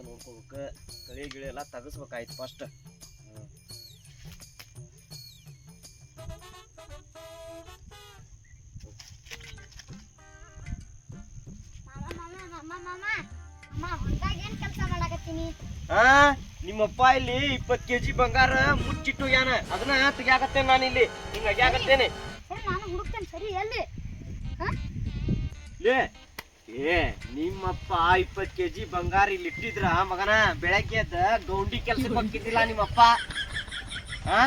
ಕಡೆ ನೋಡ್ಕೋಬೇಕು. ಕಳಿ ಗಿಳಿ ಎಲ್ಲ ತೆಗಿಸ್ಬೇಕಾಯ್ತು ಫಸ್ಟ್ ಹಾ ನಿಮ್ಮಪ್ಪ ಇಲ್ಲಿ ಇಪ್ಪತ್ತು ಕೆಜಿ ಬಂಗಾರ ಮುಚ್ಚಿಟ್ಟು ಯಾನ. ಅದನ್ನ ತೆಗ್ಯಾಕತ್ತೇನೆ ನಾನು ಇಲ್ಲಿ ಹಿಂಗ ಅಗ್ಯಾಕತ್ತೇನೆ ನಾನು ಹುಡುಕ್ತೇನೆ ಸರಿ ಎಲ್ಲಿ? ಲೇ ಏ ನಿಮ್ಮಪ್ಪ ಇಪ್ಪತ್ತು ಕೆಜಿ ಬಂಗಾರ ಇಲ್ಲಿ ಇಟ್ಟಿದ್ರ ಮಗನ? ಬೆಳಗ್ಗೆ ಅದ ಗೌಂಡಿ ಕೆಲ್ಸಕ್ಕೆ ಹೋಗಿದ್ದಿಲ್ಲ ನಿಮ್ಮಪ್ಪ? ಹಾ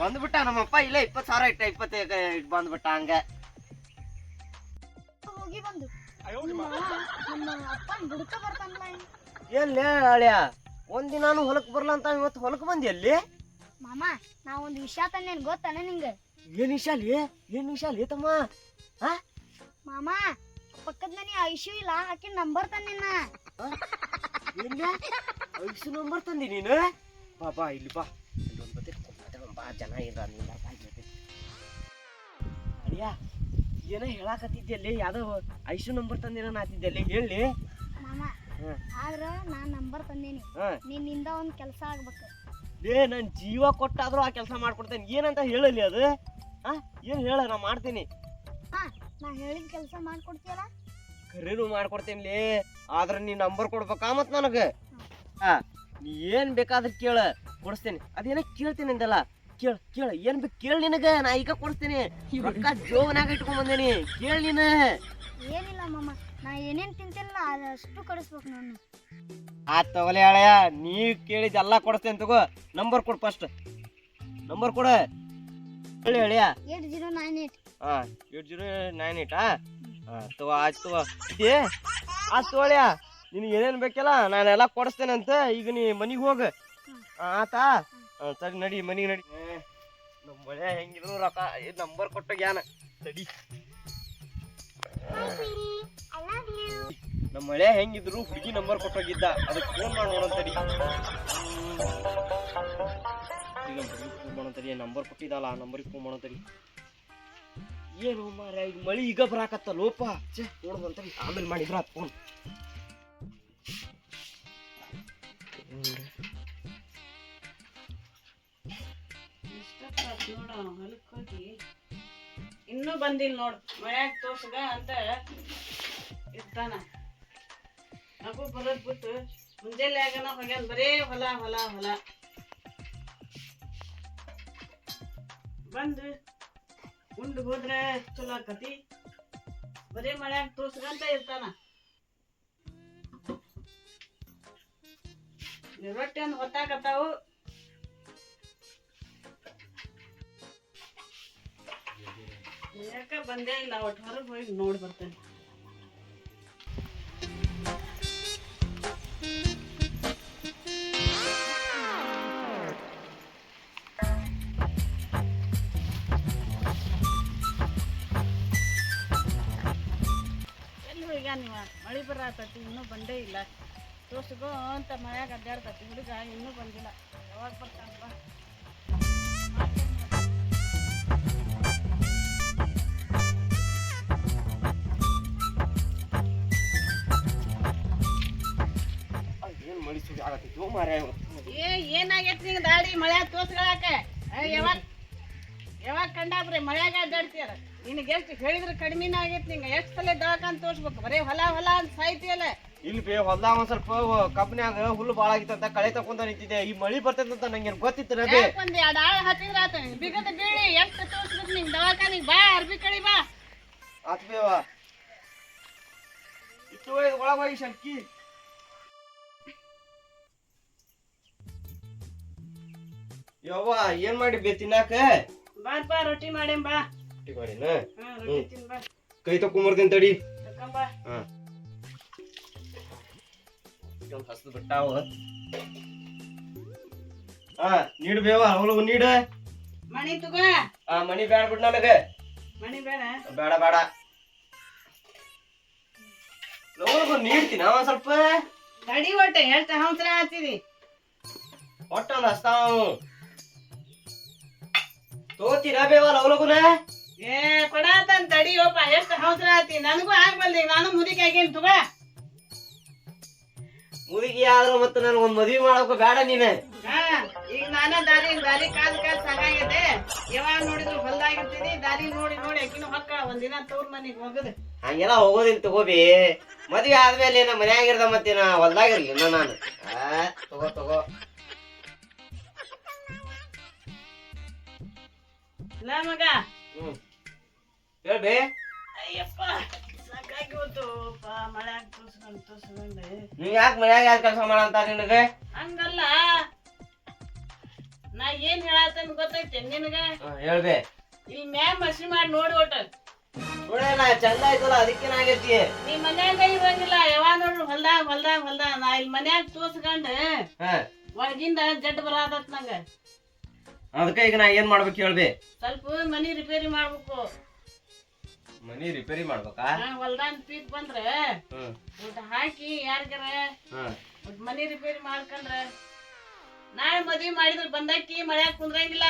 ಬಂದ್ಬಿಟ್ಟ ನಮ್ಮಪ್ಪ ಇಲ್ಲ ಇಪ್ಪತ್ತು ಸಾವಿರ ಇಟ್ಟ ಇಪ್ಪತ್ತೈದು ಬಂದ್ಬಿಟ್ಟ ಹಂಗ. ಹೋಗಿ ಬಂದು. ನಿಮ್ಮ ನಮ್ಮ ಅಪ್ಪನ ಬುಡಕ ಬರ್ತಾನಲ್ಲ ಇನ್ನು. ಎಲ್ಲೇ ಹಳ್ಯ ಒಂದಿನಾನು ಹೊಲಕ್ ಬರ್ಲ ಅಂತ ಇವತ್ತು ಹೊಲಕ್ ಬಂದಿ ಅಲ್ಲಿ? ಮಾಮ ನಾ ಒಂದು ವಿಷಯ ತಂದೇನು ಗೊತ್ತಾನೆ ನಿಂಗೆ? ಏನ್ ವಿಷಾಲಿ ಏನ್ ವಿಶಾಲಿ ತಮ್ಮ? ಮಾಮ ಪಕ್ಕದ ಮನೆ ಐಶು ಇಲ್ಲ ಆಕಿ ನಂಬರ್ ತಂದಿನ ಐಶು ನಂಬರ್ ತಂದಿ ನೀನು? ಬಾ ಬಾ ಇಲ್ಲಿ ಬಾ. ಇಲ್ಲೊಂದು ಬತ್ತೆ ಬಾ ಜನ ಬಾ ಇಲ್ಲಿ ಬತ್ತೆ. ಏನೋ ಹೇಳಾಕತ್ತಿದ್ದಲ್ಲಿ ಯಾವ್ದೋ ಐಶು ನಂಬರ್ ತಂದಿನ ಆತಿದ್ದಲ್ಲಿ ಹೇಳಿ. ಆದ್ರ ನಾನ್ ನಂಬರ್ ತಂದೇನಿ. ನಿನ್ನಿಂದ ಒಂದ್ ಕೆಲಸ ಆಗ್ಬೇಕು. ಏ ನನ್ ಜೀವ ಕೊಟ್ಟಾದ್ರೂ ಆ ಕೆಲಸ ಮಾಡ್ಕೊಡ್ತೇನೆ. ಏನಂತ ಹೇಳಲಿ ಅದು? ಹಾ? ಏನ್ ಹೇಳ ನಾ ಮಾಡ್ತೀನಿ. ಹಾ. ನಾ ಹೇಳಿದ ಕೆಲಸ ಮಾಡ್ಕೊಡ್ತೀಯಲ್ಲ? ಕರೆನು ಮಾಡ್ಕೊಡ್ತೇನ್ಲಿ? ಆದ್ರೆ ನೀ ನಂಬರ್ ಕೊಡ್ಬೇಕಾ ಮತ್ ನನಗೆ? ಹಾ. ನೀ ಏನ್ ಬೇಕಾದ್ರೆ ಕೇಳ ಕೊಡಿಸ್ತೇನೆ. ಅದೇನ ಕೇಳ್ತೀನಿ ಅಂದಲ್ಲ? ಕೇಳ ಕೇಳ ಏನ್ ಬೇಕು ಕೇಳ ನಿನಗ? ನಾ ಈಗ ಕೊಡಿಸ್ತೇನೆ. ರೊಕ್ಕ ಜೋವನಾಗ ಇಟ್ಕೊಂಡ್ ಬಂದೇನಿ. ಕೇಳ ನೀನ. ಏನಿಲ್ಲ ಮಾಮ ನಾ ಏನೇನ್ ತಿಂತಿಲ್ಲ ಅದಷ್ಟು ಕಡಿಸ್ಬೇಕು ನಾನು. ಆತ್ ತಗೊಲೆ ಹಳೆಯ ನೀ ಕೇಳಿದ ಎಲ್ಲಾ ಕೊಡಿಸ್ತೇನೆ ತಗೋ. ನಂಬರ್ ಕೊಡು ಫಸ್ಟ್ ನಂಬರ್ ಕೊಡ. ಹೇಳಿ ಹಳೆಯ. Eight zero nine eight. ಹಾ ಏಟ್ ಜೀರೋ ನೈನ್ ಏಟಾ ಹಾಂ ತಗೋ, ಆಯ್ತು ತಗೋ. ಇದೇ ಆಯ್ತು ತಗೊಳ್ಯ ನಿನಗೆ ಏನೇನು ಬೇಕಲ್ಲ ಎಲ್ಲ ಅಂತ ಈಗ ನೀ ಮನೆಗೆ ಹೋಗ. ಆತ ಸರಿ, ನಡಿ, ಮನೆಗೆ ನಡಿ. ನಮ್ಮ ಮಳೆ ಹೆಂಗಿದ್ರು ರೊಕ್ಕ ನಂಬರ್ ಕೊಟ್ಟೋಗ್ಯಾನ ನಡಿ. ನಮ್ಮ ಮಳೆ ಹೆಂಗಿದ್ರು ಹುಡುಗಿ ನಂಬರ್ ಕೊಟ್ಟೋಗಿದ್ದ ಅದಕ್ಕೆ ಫೋನ್ ಮಾಡಿ ನೋಡೋಣ ತಡಿ ಈಗ ಫೋನ್ ಮಾಡೋಣ ತಡಿ ನಂಬರ್ ಕೊಟ್ಟಿದ್ದಲ್ಲ, ಆ ನಂಬರಿಗೆ ಫೋನ್ ಮಾಡೋಣ ತಡಿ ಏನು ಮಾರ ಈಗ ಮಳಿ ಈಗ ಬರಾಕತ್ತ ಲೋಪ. ಛೇ ನೋಡ್ಬಂತ ಆಮೇಲೆ ಮಾಡಿದ್ರ ಫೋನ್ ಇನ್ನೂ ಬಂದಿಲ್ಲ ನೋಡ್, ಮನ್ಯಾಗ ತೋರ್ಸಗ ಅಂತ ಇರ್ತಾನ. ನಗು ಬರೋದ್ ಬಿಟ್ಟು ಮುಂಜಾನೆ ಆಗನ ಹೋಗ್ಯಾನ ಬರೇ ಹೊಲ ಹೊಲ ಹೊಲ. ಬಂದು ಉಂಡು ಹೋದ್ರೆ ಚಲೋ ಆಕತಿ. ಬರೀ ಮನ್ಯಾಗ ತೋರ್ಸ್ಕಂತ ಇರ್ತಾನ. ರೊಟ್ಟಿ ಒಂದು ಹೊತ್ತಾಕತ್ತಾವು. ಯಾಕ ಬಂದೇ ಇಲ್ಲ ಒಟ್ಟು ಹೊರಗೆ ಹೋಗಿ ನೋಡಿ ಬರ್ತೇನೆ. ಬರತತಿ ಇನ್ನೂ ಬಂದೇ ಇಲ್ಲ. ತೋರ್ಸ್ಕೋ ಅಂತ ಮನ್ಯಾಗ ಅಡ್ಡಾಡ್ತತಿ ಹುಡುಗ ಇನ್ನೂ ಬಂದಿಲ್ಲ. ಯಾವಾಗ ಬರ್ತಾನಪ್ಪ? ಏನು ಮಳಿ ಸುಗಿ ಓ ಏ ಏನಾಗೈತಿ ನಿಂಗೆ ದಾಡಿ? ಮಳೆ ತೋರ್ಸ್ಕೊಳಕ ಯಾವಾಗ ಯಾವಾಗ ಕಂಡಾಬ್ರಿ? ಮಳ್ಯಾಗ ಅಡ್ಡಾಡ್ತೀಯಲ್ಲ ನಿನಗೆ ಎಷ್ಟು ಹೇಳಿದ್ರೆ ಕಡಿಮೆನ ಆಗೈತೆ ನಿಂಗೆ. ಎಷ್ಟು ತಲೆ ದವಾಖಾನೆ ತೋರಿಸ್ಬೇಕು. ಬರೇ ಹೊಲ ಹೊಲ ಅಂತ ಸಾಯ್ತಿಯಲ್ಲ ಇಲ್ಲಿ ಬೇ ಹೊಲ್ದಾಗ ಒಂದ್ ಸ್ವಲ್ಪ ಕಬ್ನ್ಯಾಗ ಹುಲ್ಲು ಭಾಳ ಆಗಿತ್ತಂತ ಕಳೆ ತಕೊಂತ ನಿಂತಿದ್ದೆ. ಈ ಮಳಿ ಬರ್ತೈತಂತ ನಂಗೆ ಗೊತ್ತಿತ್ತು ರಬಿ ಒಂದು ಎರಡು ಆಳು ಹತ್ತಿದ್ರೆ ಆತ. ಬಿಗದ ಬೀಳಿ ಎಷ್ಟು ತೋರ್ಸ್ಬೇಕು ನಿಂಗೆ? ದವಾಖಾನಿಗೆ ಬಾ ಅರ್ಬಿ ಕಡಿ ಬಾ. ಆತ್ ಬೇವ ಇತ್ತು ಒಳಗೋಗಿ ಹೋಗಿ ಶಂಕಿ ಯವ್ವ ಏನ್ ಮಾಡಿ ಬೇ ತಿನ್ನಾಕ? ಬಾ ರೊಟ್ಟಿ ಮಾಡೇನ್ ಬಾ. ರೊಟ್ಟಿ ಮಾಡಿನ ಕೈ ತಕೊಂಬರ್ತೀನಿ ತಡಿ. ಹಸ್ದು ಬಿಟ್ಟಾವ ಹಾ ನೀಡು ಬೇವ ಅವಳು ನೀಡ. ಮಣಿ ತಗೋ. ಆ ಮನಿ ಬೇಡ ಬಿಡ್ ನನಗೆ. ಮಣಿ ಬೇಡ. ಬೇಡ ಬೇಡ. ಲವಳಿಗೂ ನೀಡ್ತೀನಿ ಅವ ಸ್ವಲ್ಪ. ತಡಿ ಒಟ್ಟೆ ಎಷ್ಟು ಹಂಸರ ಹತ್ತಿದಿ ಒಟ್ಟ ಒಂದು ಹಸ್ತಾವ ತಗೋತೀರಾ ಬೇವ ಲವಲಗುನ ಏ ಕೊಡಾತನ್ ತಡಿಯೋಪ ಎಷ್ಟು ಹಂಸರ ಆತಿ. ನನಗೂ ಆಗ್ಬಲ್ದಿ ನಾನು ಮುದಿಕೆ ಆಗೇನ್ ತಗೋ. ಮುದುಕಿ ಆದ್ರ ಮತ್ತೆ ನನಗೊಂದ್ ಮದ್ವಿ ಮಾಡಬೇಕು ಬೇಡ ನೀನೆ. ಹಾ ಈಗ ನಾನ ದಾರಿ ದಾರಿ ಕಾಲ್ ಕಾಲ್ ಸಾಕಾಗೈತೆ ಯಾವಾಗ ನೋಡಿದ್ರು ಹೊಲ್ದಾಗಿರ್ತೀನಿ ದಾರಿ ನೋಡಿ ನೋಡಿ ಅಕ್ಕಿನ ಹೊಕ್ಕ. ಒಂದಿನ ತವ್ರ ಮನೆಗೆ ಹೋಗುದು. ಹಂಗೆಲ್ಲ ಹೋಗೋದಿಲ್ಲ ತಗೋಬಿ. ಮದ್ವೆ ಆದ್ಮೇಲೆ ನಮ್ಮ ಮನ್ಯಾಗಿರ್ದ ಮತ್ತೆ ನಾ ಹೊಲ್ದಾಗಿರ್ಲಿಲ್ಲ ನಾನು. ಆ ತಗೋ ತಗೋ. ಇಲ್ಲ ಮಗ ಹ್ಮ್. ಹೇಳ್ಬಿ. ಅಯ್ಯಪ್ಪ ಸಾಕಾಗಿ ಹೋತು ಅಪ್ಪ ತೋರ್ಸ್ಕೊಂಡು ತೋರ್ಸ್ಕೊಂಡು. ನೀವ್ ಯಾಕೆ ಮನ್ಯಾಗ ಯಾಕೆ ಕೆಲಸ ಮಾಡಂತ ನಿನಗೆ? ಹಂಗಲ್ಲ. ನಾ ಏನ್ ಹೇಳತ್ತೇನ ಗೊತ್ತೈತೆ ನಿನಗ? ಹೇಳ್ಬೇ. ಇಲ್ಲಿ ಮ್ಯಾಮ್ ಮಸಿ ಮಾಡಿ ನೋಡಿ ಒಟ್ಟ ನೋಡೇ ನಾ ಚಂದ ಆಯ್ತಲ್ಲ ಅದಕ್ಕೇನಾಗೈತಿ ನೀ ಮನ್ಯಾಗ ಇರಂಗಿಲ್ಲ ಯಾವಾಗ ನೋಡ್ರಿ ಹೊಲ್ದಾಗ ಹೊಲ್ದಾಗ ಹೊಲ್ದಾಗ. ನಾ ಇಲ್ಲಿ ಮನ್ಯಾಗ ತೋರ್ಸ್ಕೊಂಡ್ ಹಾ. ಒಳಗಿಂದ ಜಡ್ ಬರಾದತ್ ನಂಗ. ಅದಕ್ಕೆ ಈಗ ನಾ ಏನ್ ಮಾಡ್ಬೇಕು ಹೇಳ್ಬೇ? ಸ್ವಲ್ಪ ಮನಿ ರಿಪೇರಿ ಮಾಡ್ಬೇಕು. ಮನಿ ರಿಪೇರಿ ಮಾಡ್ಬೇಕಾ? ಹೊಲ್ದಾನ್ ಪೀಕ್ ಬಂದ್ರೆ ಊಟ ಹಾಕಿ ಯಾರಿಗಾರ ಮನಿ ರಿಪೇರಿ ಮಾಡ್ಕಂದ್ರ ನಾಳೆ ಮದ್ವಿ ಮಾಡಿದ್ರ ಬಂದಾಕಿ ಮಳ್ಯಾಗ ಕುಂದ್ರಂಗಿಲ್ಲ.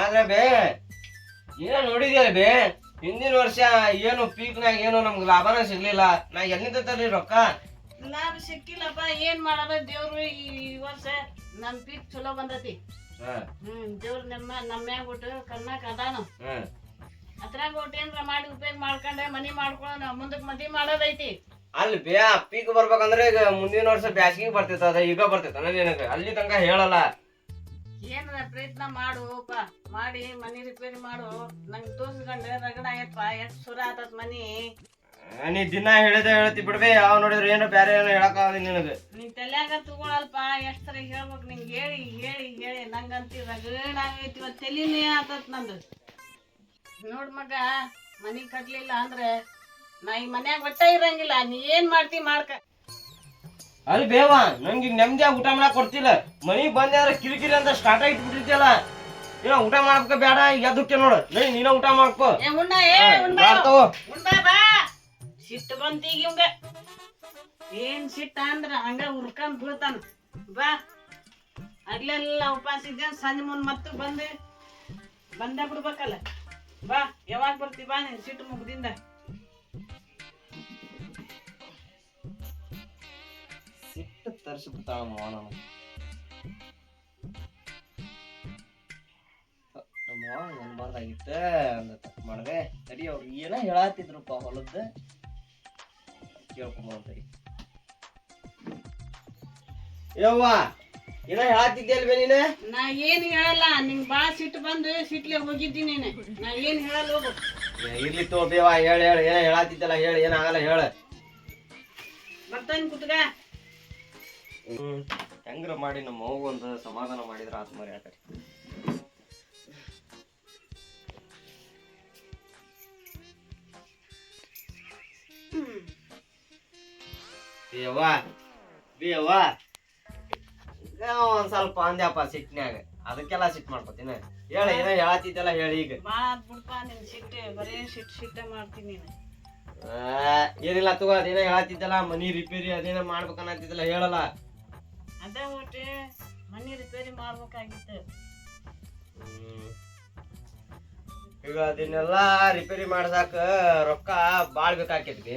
ಆದ್ರೆ ಬೇ ಏನ ನೋಡಿದ್ಯಲ್ಲ ಬೇ ಹಿಂದಿನ ವರ್ಷ ಏನು ಪೀಕ್ನಾಗ ಏನು ನಮ್ಗೆ ಲಾಭನ ಸಿಗ್ಲಿಲ್ಲ. ನಾ ಎಲ್ಲಿಂದ ತರ್ಲಿ ರೊಕ್ಕ? ಲಾಭ ಸಿಕ್ಕಿಲ್ಲಪ್ಪ ಏನ್ ಮಾಡೋದ ದೇವ್ರು ಈ ವರ್ಷ? ನಮ್ ಪೀಕ್ ಚಲೋ ಬಂದತಿ. ಹ್ಮ್ ದೇವ್ರ ನಮ್ಮ ನಮ್ಮ್ಯಾಗ ಬಿಟ್ಟು ಕಣ್ಣಾಕ ಅದಾನು. ಅದ್ರಾಗ ಒಟ್ಟು ಏನ್ರ ಮಾಡಿ ಉಪಯೋಗ ಮಾಡ್ಕೊಂಡೆ ಮನಿ ಮಾಡ್ಕೊಳ್ಳೋಣ ಮುಂದಕ್ಕೆ ಮದ್ವಿ ಮಾಡೋದೈತಿ. ಅಲ್ಲಿ ಬೇ ಅಪ್ಪಿಗೆ ಪೀಕ್ ಬರ್ಬೇಕಂದ್ರೆ ಈಗ ಮುಂದಿನ ವರ್ಷ ಬ್ಯಾಸ್ಗಿಗೆ ಬರ್ತೈತ ಅದ ಈಗ ಬರ್ತೈತ ನಿನಗೆ? ಅಲ್ಲಿ ತನಕ ಹೇಳಲ್ಲ. ಏನ್ರ ಪ್ರಯತ್ನ ಮಾಡು ಮಾಡುಪ್ಪ ಮಾಡಿ ಮನಿ ರಿಪೇರಿ ಮಾಡು. ನಂಗೆ ತೋರ್ಸ್ಕೊಂಡೆ ರಗಡ ಆಗೈತಪ್ಪ ಎಷ್ಟ್ ಸುರ ಆತತ್ ಮನಿ. ನೀ ದಿನ ಹೇಳಿದೆ ಹೇಳ್ತಿ ಬಿಡ್ಬೇ ಯಾವ ನೋಡಿದ್ರೆ ಏನೋ ಬೇರೆ ಏನೋ ಹೇಳಕ್ಕಾಗಲ್ಲ ನಿನಗೆ. ನಿನ್ ತಲ್ಯಾಗ ತಗೊಳಲ್ಪ ಎಷ್ಟರ ಹೇಳ್ಬೇಕು ನಿಂಗೆ ಹೇಳಿ ಹೇಳಿ ಹೇಳಿ ನಂಗಂತಿ ರಗಡ ಆಗೈತಿ ಇವತ್ತು ತಲಿನೇ ಆತತ್ ನಂದು. ನೋಡ್ ಮಗ ಮನಿ ಕಟ್ಲಿಲ್ಲ ಅಂದ್ರೆ ನಾ ಈ ಮನ್ಯಾಗ ಒಟ್ಟ ಇರಂಗಿಲ್ಲ ನೀ ಏನ್ ಮಾಡ್ತಿ ಮಾಡ್ಕ. ಅಲ್ಲಿ ಬೇವ ನಂಗೆ ಈಗ ನೆಮ್ಮದಿಯಾಗಿ ಊಟ ಮಾಡಕ್ ಕೊಡ್ತಿಲ್ಲ. ಮನಿಗ್ ಬಂದ್ರೆ ಕಿರಿಕಿರಿ ಅಂತ ಸ್ಟಾರ್ಟ್ ಆಗಿ ಬಿಟ್ಟಿರ್ತಿಯಲ್ಲ ಏನೋ ಊಟ ಮಾಡ್ಬೇಕ ಬೇಡ ಎದ್ದುಕ್ಕೆ ನೋಡು. ನೀನ ಊಟ ಮಾಡ್ಕೋ. ಏ ಉಣ್ಣ ಏ ಉಣ್ಣ ಬಾ, ಉಣ್ಣ ಬಾ. ಸಿಟ್ಟು ಬಂತೀಗ ಇವಂಗ. ಏನ್ ಸಿಟ್ಟ ಅಂದ್ರ ಹಂಗ ಉರ್ಕೊಂಡ್ ಬೀಳ್ತಾನ. ಬಾ. ಅಗ್ಲೆಲ್ಲ ಉಪವಾಸ ಇದ್ದ ಸಂಜೆ ಮುಂದ್ ಮತ್ತೆ ಬಂದು, ಬಂದ ಬಿಡ್ಬೇಕಲ್ಲ. ಬಾ, ಯಾವಾಗ ಬರ್ತಿ ಬಾ ನೀನ್ ಸಿಟ್ಟು ಮುಗ್ದಿಂದ. ಸಿಟ್ಟು ತರಿಸ್ಬಿಡ್ತಾಳ ನಮ್ಮ ಅನ್ಬಾರ್ದಾಗಿತ್ತ ಅಂದ ತಪ್ಪು ಮಾಡಿದೆ. ತಡಿ ಅವ್ರು ಏನ ಹೇಳತ್ತಿದ್ರಪ್ಪ ಹೊಲದ ಕೇಳ್ಕೊಂಬಂತಡಿ ಯವ್ವ ಏನ ಹೇಳತ್ತಿದ್ದೆ ಅಲ್ವೇ ನೀನು ನಾ ಏನ್ ಹೇಳಲ್ಲ ನಿಂಗ್ ಬಾಳ ಸಿಟ್ಟು ಬಂದು ಸಿಟ್ಲೆ ಹೋಗಿದ್ದೀನಿ ನೀನು. ನಾ ಏನ್ ಹೇಳಲ್ಲ ಹೋಗು. ಏ, ಇರ್ಲಿ ತೋ ಬೇವ ಹೇಳ ಹೇಳ ಏನ ಹೇಳತ್ತಿದ್ದಲ್ಲ ಹೇಳ ಏನಾಗಲ್ಲ ಹೇಳ. ಬರ್ತಾನೆ ಕುತ್ಗ. ಹ್ಮ್ ಹೆಂಗ್ರ ಮಾಡಿ ನಮ್ಮ ಮಗುಗೊಂದು ಸಮಾಧಾನ ಮಾಡಿದ್ರ ಆತ್ ಮರಿ ಆಕಡೆ ಬೇವ ಬೇವ ಒಂದ್ ಸ್ವಲ್ಪ ಅಂದ್ಯಪ್ಪ ಸಿಟ್ನ್ಯಾಗ. ಅದಕ್ಕೆಲ್ಲ ಸಿಟ್ ಮಾಡ್ಕೊತೀನಿ. ಹೇಳ ಏನೋ ಹೇಳತ್ತಿದ್ದೆಲ್ಲ ಹೇಳಿ ಈಗ. ಬಾಳ ಬಿಡ್ಪ ನಿನ್ ಸಿಟ್ಟೆ ಬರೇ ಸಿಟ್ಟು ಸಿಟ್ಟೆ ಮಾಡ್ತೀನಿ ನೀನು. ಆ, ಏನಿಲ್ಲ ತಗೋ ಅದೇನೋ ಹೇಳತ್ತಿದ್ದಲ್ಲ ಮನಿ ರಿಪೇರಿ ಅದೇನೋ ಮಾಡ್ಬೇಕನ್ನತ್ತಿದ್ದಲ್ಲ ಹೇಳಲ್ಲ. ಅದೇ ಒಟ್ಟು ಮನಿ ರಿಪೇರಿ ಮಾಡ್ಬೇಕಾಗಿತ್ತು. ಹ್ಮ್. ಈಗ ಅದನ್ನೆಲ್ಲ ರಿಪೇರಿ ಮಾಡ್ಸಾಕ ರೊಕ್ಕ ಬಾಳ್ ಬೇಕಾಕೈತಿ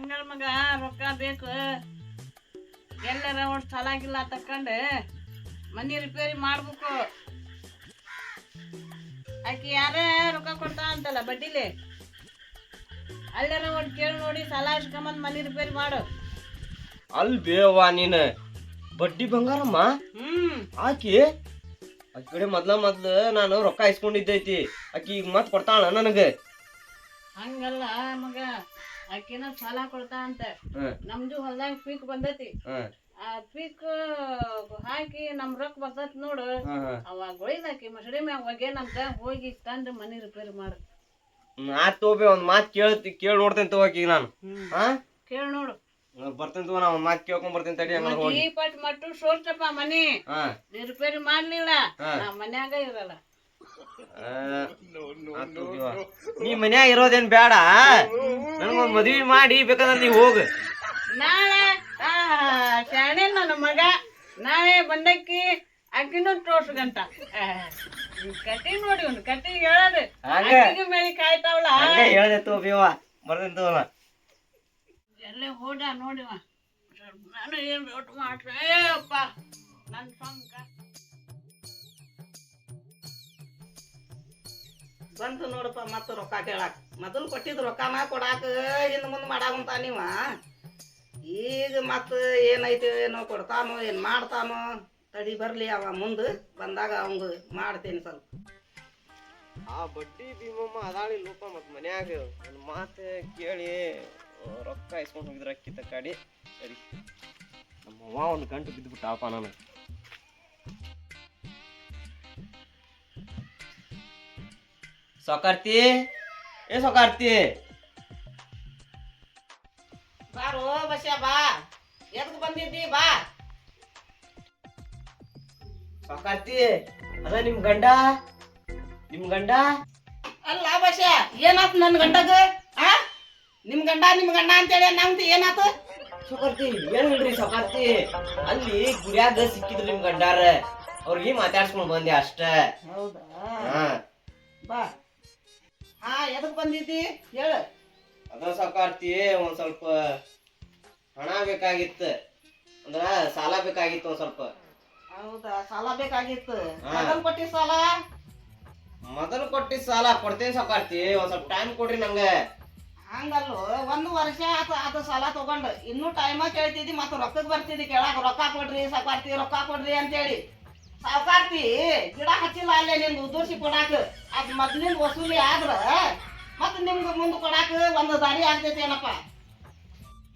ಹಂಗಲ್ ಮಗ ರೊಕ್ಕ ಬೇಕು. ಎಲ್ಲರ ಒಟ್ಟು ಸಲಾಗಿಲ್ಲ ತಕ್ಕಂಡು ಮನೆ ರಿಪೇರಿ ಮಾಡ್ಬೇಕು. ಆಕಿ ಯಾರ ರೊಕ್ಕ ಕೊಡ್ತಾ ಅಂತಲ್ಲ ಬಡ್ಡಿಲಿ? ಅಲ್ಲರ ಒಟ್ಟು ಕೇಳಿ ನೋಡಿ ಸಾಲ ಇಸ್ಕೊಂಬಂದು ಮನೆ ರಿಪೇರಿ ಮಾಡು. ಅಲ್ ಬೇವ ನೀನು? ಬಡ್ಡಿ ಬಂಗಾರಮ್ಮ? ಹ್ಮ್. ಆಕಿ? ಆಕಿ ಕಡೆ ಮೊದ್ಲ ಮೊದ್ಲು ನಾನು ರೊಕ್ಕ ಇಸ್ಕೊಂಡಿದ್ದೈತಿ. ಆಕಿ ಈಗ ಮತ್ ಕೊಡ್ತಾಳ ನನಗ? ಹಂಗಲ್ಲ ಮಗ. ಆಕಿನ ಸಾಲ ಕೊಡ್ತಾ ಅಂತ. ನಮ್ದು ಹೊಲ್ದಾಗ ಪೀಕ್ ಬಂದೈತಿ. ಆ ಪೀಕ್ ಹಾಕಿ ನಮ್ ರೊಕ್ಕ ಬರ್ತೈತಿ ನೋಡು. ಅವಾಗ ಒಯ್ದಾಕಿ ಮಸಡಿ ಮ್ಯಾಗ ಒಗ್ಯಾನಂತ ಹೋಗಿ ತಂದು ಮನಿ ರಿಪೇರಿ ಮಾಡ್. ಆತ್ ತಗೋಬೇ ಒಂದ್ ಮಾತ್ ಕೇಳ್ತಿ ಕೇಳಿ ನೋಡ್ತೇನೆ ತಗೋಕಿ ನಾನು. ಕೇಳ ಹಾ? ಕೇಳಿ ನೋಡು. ಬರ್ತೇನೆ ತಗೋ ನಾ ಒಂದ್ ಮಾತ್ ಕೇಳ್ಕೊಂಡ್ ಬರ್ತೇನೆ ತಡಿ ಹಂಗಾರ ಹೋಗಿ. ಈ ಪಟ್ ಮಟ್ಟು ಸೋಲ್ತಪ್ಪ ಮನಿ. ರಿಪೇರಿ ಮಾಡ್ಲಿಲ್ಲ. ನಾ ಮನ್ಯಾಗ ಇರಲ್ಲ. ನೀ ಮನ್ಯಾಗ ಇರೋದೇನ್ ಬೇಡ ನನಗೊಂದ್ ಮದ್ವಿ ಮಾಡಿ ಬೇಕಂದ್ರೆ ನೀ ಹೋಗು. ನಾಳೆ ಶಾಣೆ ನನ್ನ ಮಗ. ನಾಳೆ ಬಂದಕ್ಕಿ ಅಕ್ಕಿನೂ ತೋರ್ಸ್ಗಂತ ಕಟ್ಟಿ ನೋಡಿ ಒಂದು ಕಟ್ಟಿ ಹೇಳೋದು. ಅಕ್ಕಿಗೆ ಮೇಲೆ ಕಾಯ್ತಾವಳ ಹೇಳ್ದೆ ತಗೋ ಬೇವ. ಬರ್ತೇನೆ ತಗೋ ಎಲ್ಲೇ ಹೋದ ನೋಡಿವ. ನಾನು ಏನು ಒಟ್ಟು ಮಾಡ್ರೆ ಏ ಅಪ್ಪ ನನ್ನ ಸಂಕ. ಬಂತು ನೋಡಪ್ಪ, ಮತ್ತೆ ರೊಕ್ಕ ಕೇಳಾಕ. ಮೊದಲು ಕೊಟ್ಟಿದ್ದು ರೊಕ್ಕನ ಕೊಡಾಕ ಇನ್ನು ಮುಂದೆ ಮಾಡಾಕಂತ ನೀವ. ಈಗ ಮತ್ತೆ ಏನೈತಿ ಏನೋ ಕೊಡ್ತಾನೋ, ಏನು ಮಾಡ್ತಾನೋ, ತಡಿ ಬರಲಿ ಅವ ಮುಂದೆ. ಬಂದಾಗ ಅವಂಗ ಮಾಡ್ತೀನಿ ಸ್ವಲ್ಪ. ಆ ಬಡ್ಡಿ ಭೀಮಮ್ಮ ಅದಾಳಿ ಲೋಪ ಮತ್ ಮನ್ಯಾಗ? ನನ್ನ ಮಾತು ಕೇಳಿ ರೊಕ್ಕ ಇಸ್ಕೊಂಡು ಹೋಗಿದ್ರ ಅಕ್ಕಿ ಕಾಡಿ ಸರಿ. ನಮ್ಮ ಅವ್ವ ಒಂದು ಗಂಟು ಬಿದ್ದುಬಿಟ್ಟಾಪ ನಾನು ಸೊಕಾರ್ತಿ? ಏ ಸೊಕಾರ್ತಿ? ಬಾರೋ ಬಸ್ಯಾ ಬಾ. ಎದಕ್ ಬಂದಿದ್ದಿ? ಬಾ. ಸೊಕಾರ್ತಿ ಅದ ನಿಮ್ ಗಂಡ? ನಿಮ್ ಗಂಡ? ಅಲ್ಲ ಬಸ್ಯ ಏನಾತ್ ನನ್ ಗಂಡಗ? ಆ? ನಿಮ್ ಗಂಡ ನಿಮ್ ಗಂಡ ಅಂತೇಳಿ ನಮ್ದು ಏನಾತು? ಸೊಕಾರ್ತಿ ಏನ್ ಹೇಳ್ರಿ ಸೊಕಾರ್ತಿ? ಅಲ್ಲಿ ಗುರಿಯಾದ ಸಿಕ್ಕಿದ್ರು ನಿಮ್ ಗಂಡಾರ. ಅವ್ರಿಗೆ ಮಾತಾಡ್ಸ್ಕೊಂಡ್ ಬಂದೆ ಅಷ್ಟ. ಹೌದಾ? ಹಾ. ಬಾ. ಹಾ ಎದಕ್ ಬಂದಿದ್ದಿ? ಹೇಳು. ಅದ ಸಾಕಾರ್ತಿ ಒಂದ್ ಸ್ವಲ್ಪ ಹಣ ಬೇಕಾಗಿತ್ತು. ಅಂದ್ರ ಸಾಲ ಬೇಕಾಗಿತ್ತು ಒಂದ್ ಸ್ವಲ್ಪ. ಹೌದಾ ಸಾಲ ಬೇಕಾಗಿತ್ತು. ಹಾ. ಮೊದಲ್ ಕೊಟ್ಟಿ ಸಾಲ? ಮೊದಲು ಕೊಟ್ಟಿದ್ ಸಾಲ ಕೊಡ್ತೇನೆ ಸಾಕಾರ್ತಿ ಒಂದ್ ಸ್ವಲ್ಪ ಟೈಮ್ ಕೊಡ್ರಿ ನಂಗೆ. ಹಂಗಲ್ಲ ಒಂದು ವರ್ಷ ಆತ ಆತ ಸಾಲ ತಗೊಂಡು. ಇನ್ನೂ ಟೈಮ ಕೇಳ್ತಿದ್ದಿ ಮತ್ತೆ ರೊಕ್ಕಕ್ಕೆ ಬರ್ತಿದ್ದಿ ಕೇಳಾಕ ರೊಕ್ಕ ಕೊಡ್ರಿ ಸಾಕಾರ್ತಿ ರೊಕ್ಕ ಕೊಡ್ರಿ ಅಂತೇಳಿ. ಸಾವುಕಾರ್ತಿ ಗಿಡ ಹಚ್ಚಿಲ್ಲ ಅಲ್ಲೇ ಉದುರ್ಸಿ ಕೊಡಾಕ. ಅದ್ ಮೊದ್ಲಿಂದ ವಸೂಲಿ ಆದ್ರ ಮತ್ತೆ ನಿಮ್ಗೆ ಮುಂದೆ ಕೊಡಾಕ ಒಂದು ದಾರಿ ಆಗ್ತೈತಿ ಏನಪ್ಪ?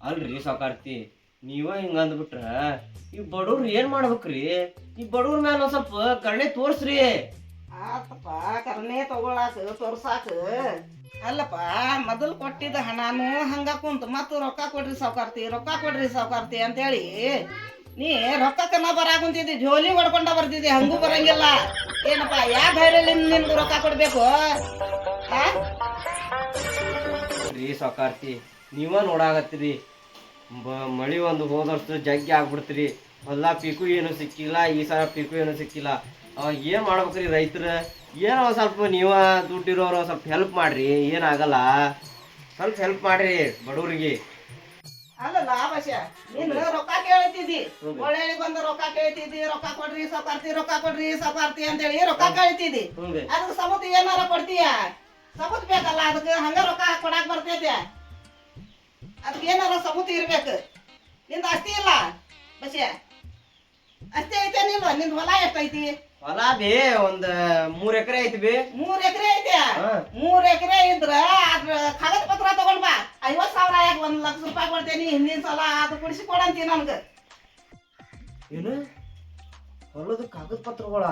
ಅಲ್ರಿ ಸಾಕಾರ್ತಿ ನೀವ ಹಿಂಗ ಅಂದ್ಬಿಟ್ರ ಈ ಬಡವ್ರು ಏನ್ ಮಾಡ್ಬೇಕ್ರಿ? ಈ ಬಡವ್ರ ಮ್ಯಾಲ ಒಂದ್ ಸ್ವಲ್ಪ ಕರ್ಣೆ ತೋರ್ಸ್ರಿ. ಆತಪ್ಪ ಕರ್ಣೆ ತಗೊಳಾಕ ತೋರ್ಸಾಕ. ಅಲ್ಲಪ್ಪ ಮೊದಲು ಕೊಟ್ಟಿದ್ದ ಹಣನು ಹಂಗ ಕುಂತು ಮತ್ತು ರೊಕ್ಕ ಕೊಡ್ರಿ ಸಾವುಕಾರ್ತಿ ರೊಕ್ಕ ಕೊಡ್ರಿ ಸಾವುಕಾರ್ತಿ ಅಂತೇಳಿ ನೀ ರೊಕ್ಕಕ್ಕನ ಬರಾಕುಂತಿದ್ದಿ ಜೋಲಿ ಹೊಡ್ಕೊಂಡ ಬರ್ತಿದ್ದಿ, ಹಂಗೂ ಬರಂಗಿಲ್ಲ. ಏನಪ್ಪ ಯಾವ ಧೈರ್ಯಲ್ಲಿ ನಿನ್ಗೆ ರೊಕ್ಕ ಕೊಡ್ಬೇಕು? ರೀ ಸಾಕಾರ್ತಿ, ನೀವ ನೋಡಾಗತ್ತೀರಿ ಮಳಿ ಒಂದು ಹೋದ ವರ್ಷ ಜಗ್ಗಿ ಆಗ್ಬಿಡ್ತೀರಿ. ಹೊಲ ಪೀಕು ಏನು ಸಿಕ್ಕಿಲ್ಲ, ಈ ಸಲ ಪೀಕು ಏನು ಸಿಕ್ಕಿಲ್ಲ. ಅವಾಗ ಏನ್ ಮಾಡ್ಬೇಕ್ರಿ ರೈತರ? ಏನೋ ಸ್ವಲ್ಪ ನೀವ ದುಡ್ಡಿರೋರು ಸ್ವಲ್ಪ ಹೆಲ್ಪ್ ಮಾಡ್ರಿ ಏನಾಗಲ್ಲ ಸ್ವಲ್ಪ ಹೆಲ್ಪ್ ಮಾಡ್ರಿ ಬಡವ್ರಿಗೆ. ಅಲ್ಲಲ್ಲ ಆಭಾಷ ನೀನ್ ರೊಕ್ಕ ಕೇಳ್ತಿದ್ದಿ. ಒಳ್ಳೆ ಬಂದು ರೊಕ್ಕ ಕೇಳ್ತಿದ್ದಿ. ರೊಕ್ಕ ಕೊಡ್ರಿ ಸಪಾರ್ತಿ ರೊಕ್ಕ ಕೊಡ್ರಿ ಸಪಾರ್ತಿ ಅಂತೇಳಿ ರೊಕ್ಕ ಕೇಳ್ತಿದ್ದಿ. ಅದಕ್ಕೆ ಸಬೂತ್ ಏನಾರ ಕೊಡ್ತೀಯ? ಸಬೂತ್ ಬೇಕಲ್ಲ ಅದಕ್ಕೆ ಹಂಗ ರೊಕ್ಕ ಕೊಡಾಕ್ ಬರ್ತೈತೆ. ಅದಕ್ಕೆ ಏನಾರ ಸಬೂತ್ ಇರ್ಬೇಕು. ನಿಂದ ಅಸ್ತಿ ಇಲ್ಲ? ಬಸ್ಯ ಅಸ್ತಿ ಐತೇನಿಲ್ವ ನಿಂದ ಹೊಲ ಎಷ್ಟೈತಿ? ಹೊಲ ಬೇ ಒಂದ್ ಮೂರ್ ಎಕರೆ ಐತಿ ಬಿ. ಮೂರ್ ಎಕರೆ ಐತೆ? ಮೂರು ಎಕರೆ ಇದ್ರ ಅದ್ರ ಕಾಗದ ಪತ್ರ ತಗೊಂಡ್ ಬಾ. ಐವತ್ ಸಾವಿರ ಯಾಕೆ ಒಂದ್ ಲಕ್ಷ ರೂಪಾಯಿ ಕೊಡ್ತೇನಿ ಹಿಂದಿನ ಸಲ ಅದು ಕುಡಿಸಿ ಕೊಡಂತಿ ನನ್ಗ. ಏನು? ಹೊಲದ ಕಾಗದ ಪತ್ರಗಳ?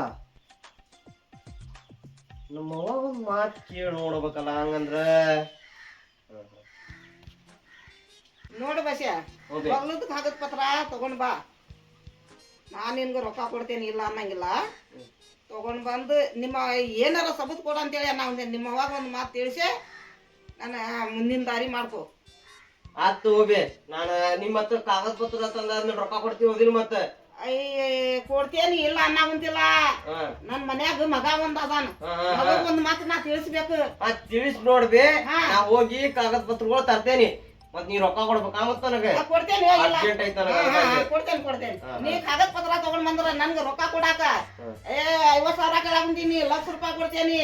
ನಮ್ಮ ಅವ್ವ ಒಂದ್ ಮಾತ್ ಕೇಳಿ ನೋಡ್ಬೇಕಲ್ಲ ಹಂಗಂದ್ರ. ನೋಡು ಬಸ್ಯ. ಹೊಲದ ಕಾಗದ ಪತ್ರ ತಗೊಂಡ್ ಬಾ. ನಾನ್ ನಿನ್ಗ ರೊಕ್ಕ ಕೊಡ್ತೇನೆ ಇಲ್ಲ ಅನ್ನಂಗಿಲ್ಲ. ತಗೊಂಡ್ ಬಂದು ನಿಮ್ಮ ಏನಾರ ಸಬೂತ್ ಕೊಡ ಅಂತೇಳಿ ನಾವು ನಿಮ್ಮ ಅವಾಗ ಒಂದು ಮಾತು ತಿಳಿಸಿ ನಾನು ಮುಂದಿನ ದಾರಿ ಮಾಡ್ಕೊ. ಆತು ಹೋಗಿ ನಾನು ನಿಮ್ಮ ಹತ್ರ ಕಾಗದ ಪತ್ರ ತಂದ್ರೆ ರೊಕ್ಕ ಕೊಡ್ತೀವಿ ಹೋದಿಲ್ಲ ಮತ್ತೆ. ಅಯ್ಯ ಕೊಡ್ತೇನಿ ಇಲ್ಲ ಅನ್ನಂಗಿಲ್ಲ ನನ್ ಮನ್ಯಾಗ ಮಗ ಒಂದ್ ಅದಾನ. ಮಗ ಒಂದ್ ಮಾತು ನಾ ತಿಳಿಸ್ಬೇಕು. ತಿಳಿಸ್ ನೋಡ್ಬಿ. ನಾ ಹೋಗಿ ಕಾಗದ ಪತ್ರಗಳು ತರ್ತೇನಿ. ಮತ್ ನೀ ರೊಕ್ಕ ಕೊಡ್ಬೇಕಾ ಮತ್ತ ನನಗೆ ಕೊಡ್ತೇನೆ ಅರ್ಜೆಂಟ್ ಐತ ಕೊಡ್ತೇನೆ ಕೊಡ್ತೇನೆ. ನೀ ಕಾಗದ ಪತ್ರ ತಗೊಂಡ್ ಬಂದ್ರ ನನ್ಗೆ ರೊಕ್ಕ ಕೊಡಾಕ. ಏ ಐವತ್ ಸಾವಿರ ಕೇಳಾಕಂತೀನಿ ಲಕ್ಷ ರೂಪಾಯಿ ಕೊಡ್ತೇನಿ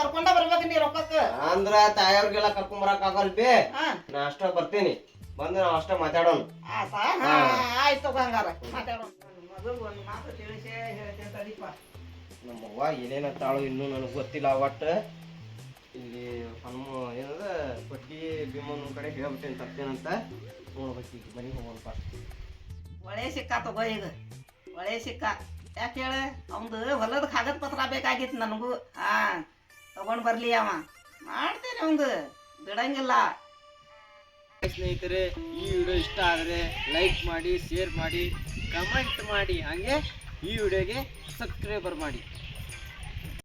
ಕರ್ಕೊಂಡ ಬರ್ಬೇಕು ನೀ ರೊಕ್ಕಕ್ಕ ಅಂದ್ರ ತಾಯವ್ರಿಗೆಲ್ಲ ಕರ್ಕೊಂಡ್ ಬರಕ್ ಆಗಲ್ ಬೇ. ನಾ ಅಷ್ಟ ಬರ್ತೇನಿ. ಬಂದ್ ನಾವ್ ಅಷ್ಟ ಮಾತಾಡೋಣ. ಆಯ್ತು ಹಂಗಾರ ಮಾತಾಡೋಣ. ಒಂದು ಮಾತು ತಿಳಿಸಿ ಹೇಳ್ತೇನೆ ತಡಿಪ ನಮ್ಮ ಅವ್ವ ಏನೇನ ತಾಳು ಇನ್ನೂ ನನಗೆ ಗೊತ್ತಿಲ್ಲ ಒಟ್ಟ ಇಲ್ಲಿ ಭೀಮನ ಕಡೆ ಹೇಳ್ಬಿಟ್ಟೇನೆ ತಪ್ಪೇನಂತ ನೋಡ್ಬೇಕು ಈಗ ಮನೆಗೆ ಹೋಗೋಣಪ್ಪ ಒಳ್ಳೆ ಸಿಕ್ಕ ತಗೋ ಈಗ. ಒಳ್ಳೆ ಸಿಕ್ಕ. ಯಾಕೆ ಹೇಳ? ಅವಂದು ಹೊಲದ ಕಾಗದ ಪತ್ರ ಬೇಕಾಗಿತ್ತು ನನಗೂ. ಹಾ ತಗೊಂಡ್ ಬರ್ಲಿ ಅವ. ಮಾಡ್ತೇನೆ ಅವಂದು. ಬಿಡಂಗಿಲ್ಲ. ಸ್ನೇಹಿತರೆ ಈ ವಿಡಿಯೋ ಇಷ್ಟ ಆದರೆ ಲೈಕ್ ಮಾಡಿ ಶೇರ್ ಮಾಡಿ ಕಮೆಂಟ್ ಮಾಡಿ. ಹಾಗೆ ಈ ವಿಡಿಯೋಗೆ ಸಬ್ಸ್ಕ್ರೈಬರ್ ಮಾಡಿ.